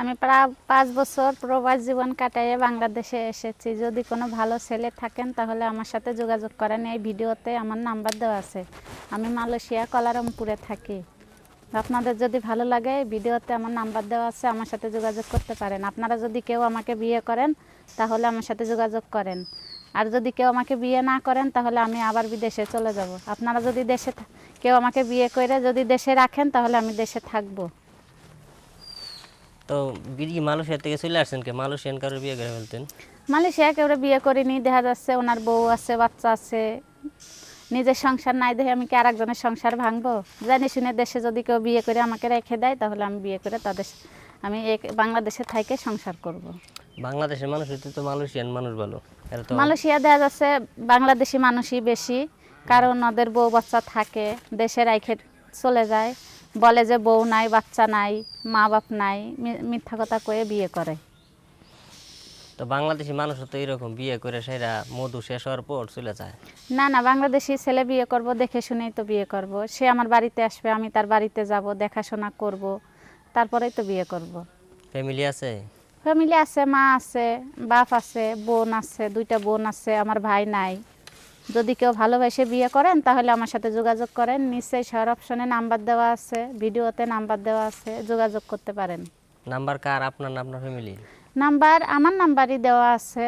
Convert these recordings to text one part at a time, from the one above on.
আমি প্রায় পাঁচ বছর প্রবাস জীবন কাটাইয়ে বাংলাদেশে এসেছি। যদি কোনো ভালো ছেলে থাকেন, তাহলে আমার সাথে যোগাযোগ করেন। এই ভিডিওতে আমার নাম্বার দেওয়া আছে। আমি মালয়েশিয়া কলারামপুরে থাকি। আপনাদের যদি ভালো লাগে ভিডিওতে আমার নাম্বার দেওয়া আছে, আমার সাথে যোগাযোগ করতে পারেন। আপনারা যদি কেউ আমাকে বিয়ে করেন, তাহলে আমার সাথে যোগাযোগ করেন। আর যদি কেউ আমাকে বিয়ে না করেন, তাহলে আমি আবার বিদেশে চলে যাব। আপনারা যদি দেশে কেউ আমাকে বিয়ে করে যদি দেশে রাখেন, তাহলে আমি দেশে থাকব। তো বিড়ি মালয়েশিয়া থেকে চলে আসছেন কে? মালয়েশিয়ান কারোর বিয়ে করে ফেলতেন? মালয়েশিয়া কেউ বিয়ে করিনি দেখা যাচ্ছে ওনার বউ আছে বাচ্চা আছে। নিজের সংসার নাই দেখে আমি কি আর একজনের সংসার ভাঙবো? জানি শুনে দেশে যদি কেউ বিয়ে করে আমাকে রেখে দেয় তাহলে আমি বিয়ে করে তাদের আমি এক- বাংলাদেশে থাইকে সংসার করব। বাংলাদেশের মানুষ তো মালয়েশিয়ান মানুষ ভালো। মালয়েশিয়া দেখা যাচ্ছে বাংলাদেশি মানুষই বেশি কারণ ওদের বউ বাচ্চা থাকে দেশে রাইখে চলে যায়। বলে যে বউ নাই বাচ্চা নাই মা বাপ নাই মিথ্যা কথা কয়ে বিয়ে করে। তো বাংলাদেশি মানুষ তো এরকম বিয়ে করে সেরা মধু শেষ হওয়ার পর চলে যায়। না না বাংলাদেশি ছেলে বিয়ে করব দেখে শুনেই তো বিয়ে করব। সে আমার বাড়িতে আসবে আমি তার বাড়িতে যাব দেখাশোনা করব তারপরেই তো বিয়ে করব। ফ্যামিলি আছে? ফ্যামিলি আছে মা আছে বাপ আছে বোন আছে দুইটা বোন আছে আমার ভাই নাই। যদি কেউ ভালোবেসে বিয়ে করেন তাহলে আমার সাথে যোগাযোগ করেন। নিশ্চয়ই শহর অপশনে নাম্বার দেওয়া আছে ভিডিওতে নাম্বার দেওয়া আছে যোগাযোগ করতে পারেন। নাম্বার কার? আপনার না আপনার ফ্যামিলি নাম্বার আমার নাম্বারই দেওয়া আছে।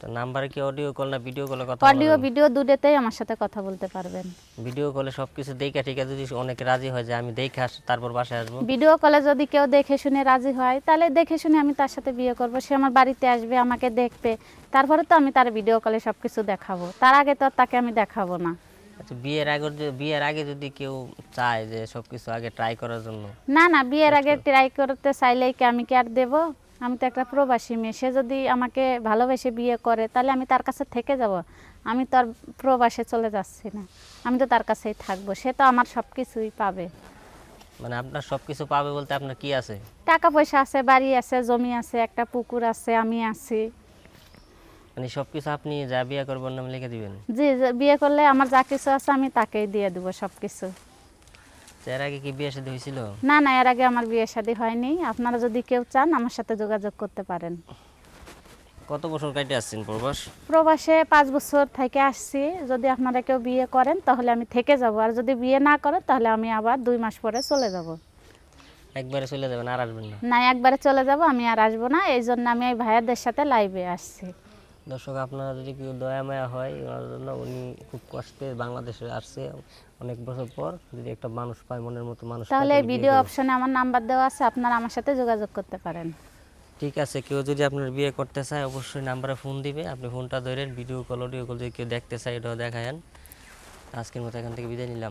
তো নাম্বারে কি অডিও কল না ভিডিও কলে কথা অডিও ভিডিও দুটোতেই আমার সাথে কথা বলতে পারবেন। ভিডিও কলে সব কিছু দেখে ঠিক আছে যদি অনেকে রাজি হয় যে আমি দেখে আস তারপর বাসায় আসব। ভিডিও কলে যদি কেউ দেখে শুনে রাজি হয় তাহলে দেখে শুনে আমি তার সাথে বিয়ে করব। সে আমার বাড়িতে আসবে আমাকে দেখবে। তারপরে তো আমি তার ভিডিও কলে সব কিছু দেখাবো। তার আগে তো তাকে আমি দেখাবো না। আচ্ছা বিয়ের আগে বিয়ের আগে যদি কেউ চায় যে সব কিছু আগে ট্রাই করার জন্য? না না বিয়ের আগে ট্রাই করতে চাইলেই কি আমি কি আর দেবো? আমি তো একটা প্রবাসী মেয়ে সে যদি আমাকে ভালোবেসে বিয়ে করে তাহলে আমি তার কাছে থেকে যাব। আমি তো আর প্রবাসে চলে যাচ্ছি না। আমি তো তার কাছেই থাকব। সে তো আমার সব কিছুই পাবে। মানে আপনার সব কিছু পাবে বলতে আপনার কি আছে? টাকা পয়সা আছে বাড়ি আছে জমি আছে একটা পুকুর আছে আমি আছি। মানে সব কিছু আপনি যা বিয়ে করবেন নাম লিখে দিবেন? জি বিয়ে করলে আমার যা কিছু আছে আমি তাকেই দিয়ে দেবো সব কিছু এর আগে কি বিয়ে সাথে হয়েছিল? না না এর আগে আমার বিয়ে শাদী হয়নি। আপনারা যদি কেউ চান আমার সাথে যোগাযোগ করতে পারেন। কত বছর কাটে আসছেন প্রবাস? প্রবাসে পাঁচ বছর থেকে আসছি। যদি আপনারা কেউ বিয়ে করেন তাহলে আমি থেকে যাব। আর যদি বিয়ে না করেন তাহলে আমি আবার দুই মাস পরে চলে যাব। একবারে চলে যাবেন আর আসবেন না? না একবারে চলে যাব আমি আর আসব না। এই জন্য আমি এই ভাইয়াদের সাথে লাইভে আসছি। দর্শক আপনারা যদি কেউ দয়া মায়া হয় ওনার জন্য উনি খুব কষ্টে বাংলাদেশে আসছে অনেক বছর পর। যদি একটা মানুষ পায় মনের মতো মানুষ তাহলে ভিডিও। অপশনে আমার নাম্বার দেওয়া আছে আপনারা আমার সাথে যোগাযোগ করতে পারেন। ঠিক আছে কেউ যদি আপনার বিয়ে করতে চায় অবশ্যই নাম্বারে ফোন দিবে। আপনি ফোনটা ধরেন ভিডিও কল অডিও কল যদি কেউ দেখতে চায় এটাও দেখায়েন আজকের মতো এখান থেকে বিদায় নিলাম।